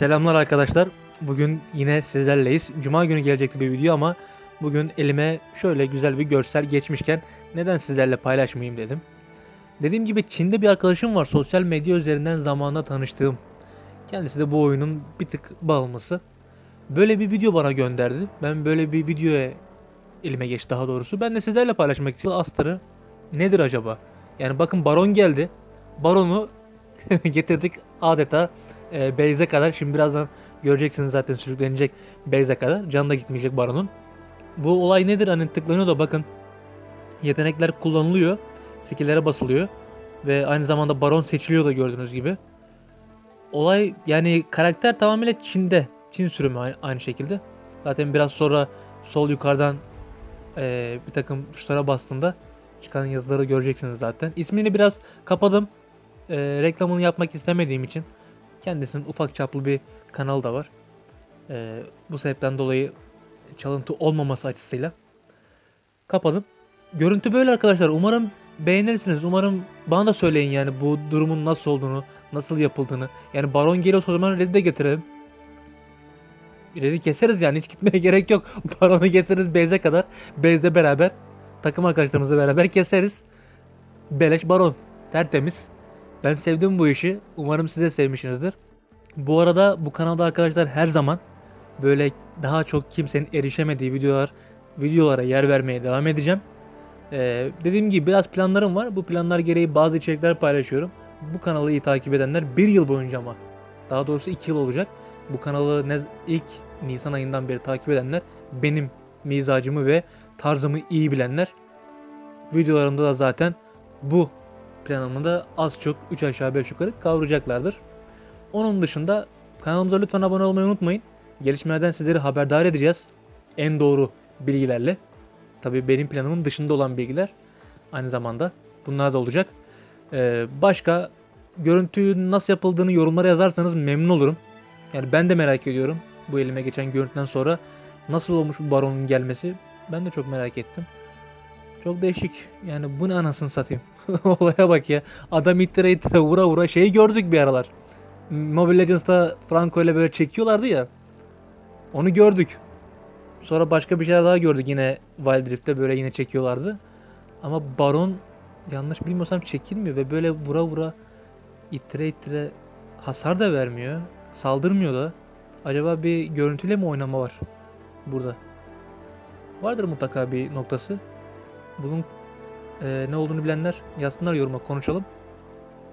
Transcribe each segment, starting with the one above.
Selamlar arkadaşlar. Bugün yine sizlerleyiz. Cuma günü gelecekti bir video ama bugün elime şöyle güzel bir görsel geçmişken neden sizlerle paylaşmayayım dedim. Dediğim gibi Çin'de bir arkadaşım var sosyal medya üzerinden zamanla tanıştığım. Kendisi de bu oyunun bir tık bağımlısı. Böyle bir video bana gönderdi. Ben böyle bir videoya elime geçti daha doğrusu. Ben de sizlerle paylaşmak için Astar'ı nedir acaba? Yani bakın Baron geldi. Baron'u getirdik adeta e, Beyze kadar. Şimdi birazdan göreceksiniz zaten sürüklenecek Beyze kadar. Can da gitmeyecek Baron'un. Bu olay nedir? Hani tıklanıyor da bakın. Yetenekler kullanılıyor. Skill'lere basılıyor. Ve aynı zamanda Baron seçiliyor da gördüğünüz gibi. Olay yani karakter tamamıyla Çin'de. Çin sürümü aynı şekilde. Zaten biraz sonra sol yukarıdan e, bir takım tuşlara bastığında çıkan yazıları göreceksiniz zaten. İsmini biraz kapadım. E, reklamını yapmak istemediğim için. Kendisinin ufak çaplı bir kanalı da var. E, bu sebepten dolayı çalıntı olmaması açısıyla kapadım. Görüntü böyle arkadaşlar. Umarım beğenirsiniz. Umarım bana da söyleyin yani bu durumun nasıl olduğunu, nasıl yapıldığını. Yani Baron geliyorsa o zaman Red'i de getirelim. Red'i keseriz yani hiç gitmeye gerek yok. Baron'u getiririz Beyze kadar. Beyz'de beraber takım arkadaşlarımızla beraber keseriz. Beleş Baron. Tertemiz. Ben sevdim bu işi. Umarım siz de sevmişsinizdir. Bu arada bu kanalda arkadaşlar her zaman böyle daha çok kimsenin erişemediği videolar videolara yer vermeye devam edeceğim. Ee, dediğim gibi biraz planlarım var. Bu planlar gereği bazı içerikler paylaşıyorum. Bu kanalı iyi takip edenler bir yıl boyunca ama daha doğrusu iki yıl olacak. Bu kanalı ne, ilk Nisan ayından beri takip edenler benim mizacımı ve tarzımı iyi bilenler videolarımda da zaten bu planımı da az çok 3 aşağı 5 yukarı kavrayacaklardır. Onun dışında kanalımıza lütfen abone olmayı unutmayın. Gelişmelerden sizleri haberdar edeceğiz. En doğru bilgilerle. Tabii benim planımın dışında olan bilgiler aynı zamanda bunlar da olacak. Ee, başka görüntüyü nasıl yapıldığını yorumlara yazarsanız memnun olurum. Yani ben de merak ediyorum. Bu elime geçen görüntüden sonra nasıl olmuş bu baronun gelmesi ben de çok merak ettim. Çok değişik. Yani bu ne anasını satayım. Olaya bak ya. Adam ittire ittire vura vura şeyi gördük bir aralar. Mobile Legends'ta Franco ile böyle çekiyorlardı ya. Onu gördük. Sonra başka bir şeyler daha gördük yine Wild Rift'te böyle yine çekiyorlardı. Ama Baron yanlış bilmiyorsam çekilmiyor ve böyle vura vura ittire ittire hasar da vermiyor. Saldırmıyor da. Acaba bir görüntüyle mi oynama var burada? Vardır mutlaka bir noktası. Bunun e, ne olduğunu bilenler yazsınlar yoruma konuşalım.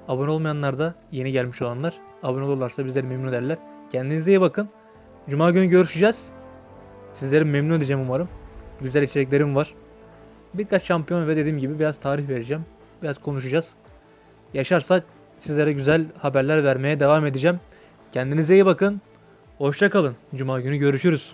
Abone olmayanlar da yeni gelmiş olanlar abone olurlarsa bizleri memnun ederler. Kendinize iyi bakın. Cuma günü görüşeceğiz. Sizleri memnun edeceğim umarım. Güzel içeriklerim var. Birkaç şampiyon ve dediğim gibi biraz tarih vereceğim. Biraz konuşacağız. Yaşarsak sizlere güzel haberler vermeye devam edeceğim. Kendinize iyi bakın. Hoşça kalın. Cuma günü görüşürüz.